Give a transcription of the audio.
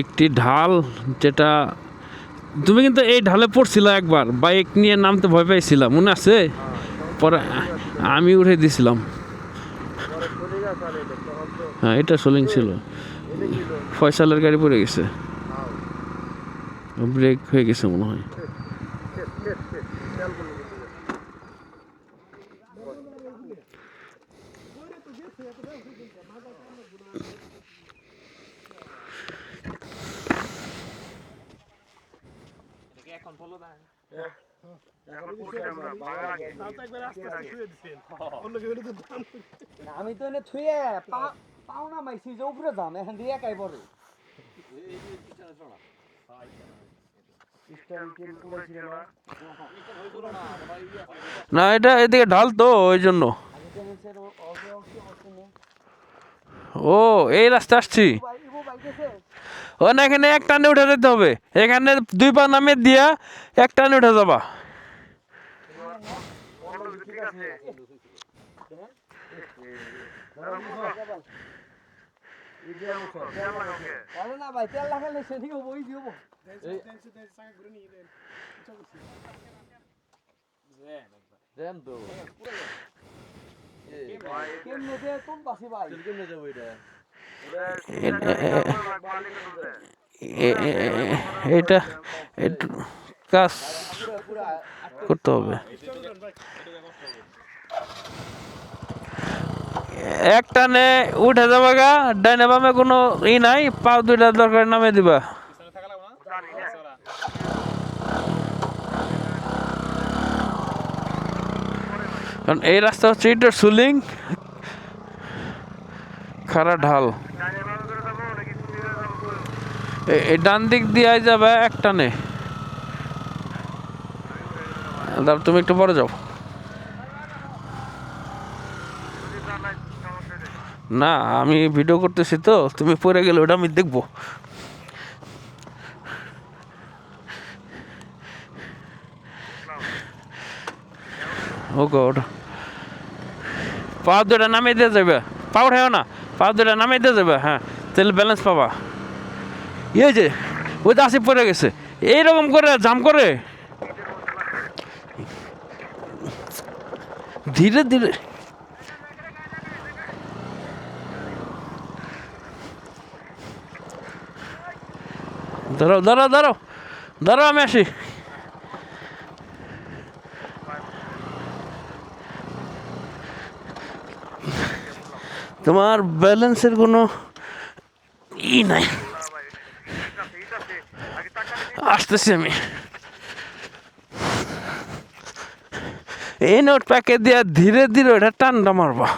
একটি ঢাল যেটা তুমি কিন্তু এই ঢালে পড়ছিল একবার, বাইক নিয়ে নামতে ভয় পাইছিলাম মনে আছে? পরে আমি উঠে দিছিলাম। হ্যাঁ এটা সোলিং ছিল। ফয়সালের গাড়ি পড়ে গেছে। ব্রেক হয়ে গেছে মনে হয়। আমি তো এনে থুয়ে পা- পাও না মাইছি যে উপরে যাম এখান দিয়ে একাই পড়ে। না এটা এদিকে ঢাল তো ওই জন্য। ও এই রাস্তা আসছি। ও না এখানে এক টানে উঠে যেতে হবে। এখানে দুই পা নামে দিয়া এক টানে উঠে যাবা। আরে না ভাই তেল লাগালে সেদিকে বই দিব কেমনে দে তুম পাসি ভাই? কেমনে যাব এটা? এটা একটু কাজ করতে হবে। এক টানে উঠে যাবে গা, ডাইনে বামে কোনো ই নাই পা দুইটা দরকার নামে দিবা। কারণ এই রাস্তা হচ্ছে ইটের সুলিং খারা ঢাল। এই ডান দিক দিয়ে যাবে এক টানে। তুমি একটু পরে যাও। না, আমি ভিডিও করতেছি তো, তুমি পরে গেলে ওটা আমি দেখব। Oh God. পা দুটা নামিয়ে দিয়ে যাবে পা উঠাও না। পা দুটা দিয়ে যাবে হ্যাঁ তাহলে ব্যালেন্স পাবা। ইয়ে যে, ওই তো আসি পড়ে গেছে, এইরকম করে জাম করে। ধীরে ধীরে। দাঁড়াও দাঁড়াও দাঁড়াও দাঁড়াও, আমি আসি। তোমার ব্যালেন্সের কোনো ই নাই। আসতেছি আমি। এই নোট প্যাকে দিয়া ধীরে ধীরে ওটা টান্ডা মারবা।